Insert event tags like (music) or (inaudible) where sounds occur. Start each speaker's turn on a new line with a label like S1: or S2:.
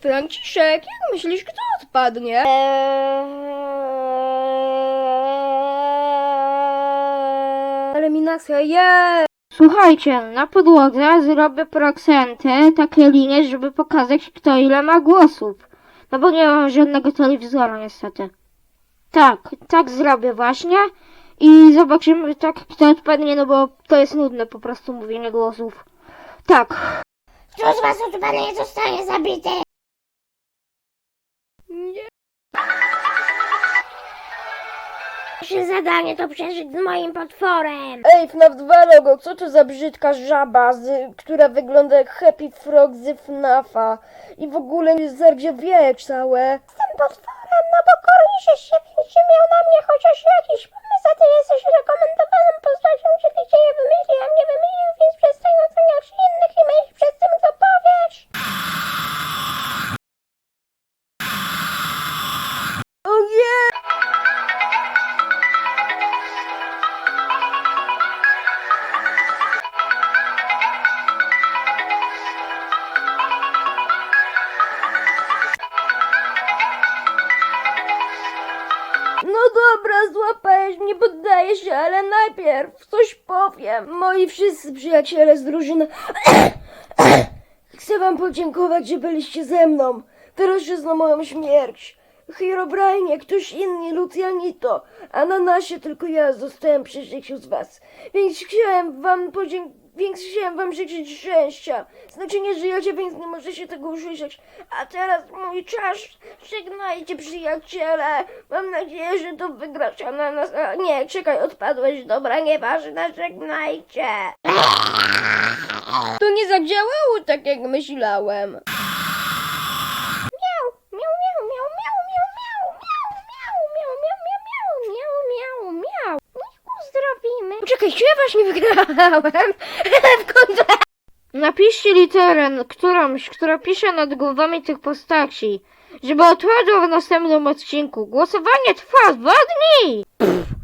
S1: Franciszek, jak myślisz, kto odpadnie? Eliminacja, je!
S2: Słuchajcie, na podłodze zrobię procenty, takie linie, żeby pokazać, kto ile ma głosów. No bo nie mam żadnego telewizora, niestety. Tak, tak zrobię właśnie. I zobaczymy tak, kto odpadnie, no bo to jest nudne po prostu mówienie głosów. Tak.
S3: Kto z was odpadnie zostanie zabity?
S1: Nie.
S3: Nasze zadanie to przeżyć z moim potworem.
S1: Ej, FNAF 2 logo, co to za brzydka żaba, z, która wygląda jak Happy Frog z FNAFa i w ogóle jest zardziewiałe całe.
S3: Jestem potworem, no bo kornisz się, czy miał na
S1: złapałeś mnie, poddaję się, ale najpierw coś powiem. Moi wszyscy przyjaciele z drużyny... (coughs) Chcę wam podziękować, że byliście ze mną. Teraz już na moją śmierć. Herobrine, ktoś inny, Lucianito, a na nasie tylko ja zostałem przy życiu z was. Więc chciałem wam podziękować. Więc chciałem wam życzyć szczęścia. Znaczy nie żyjecie, więc nie możecie tego usłyszeć. A teraz mój czas. Żegnajcie przyjaciele. Mam nadzieję, że to wygrasz, na nas... A, nie, czekaj, odpadłeś. Dobra, nieważne, żegnajcie. To nie zadziałało tak, jak myślałem. Poczekaj, czy ja właśnie wygrałem? (laughs) w końcu.
S2: Napiszcie literę, którąś, która pisze nad głowami tych postaci, żeby odpadła w następnym odcinku. Głosowanie trwa dwa dni! Pff.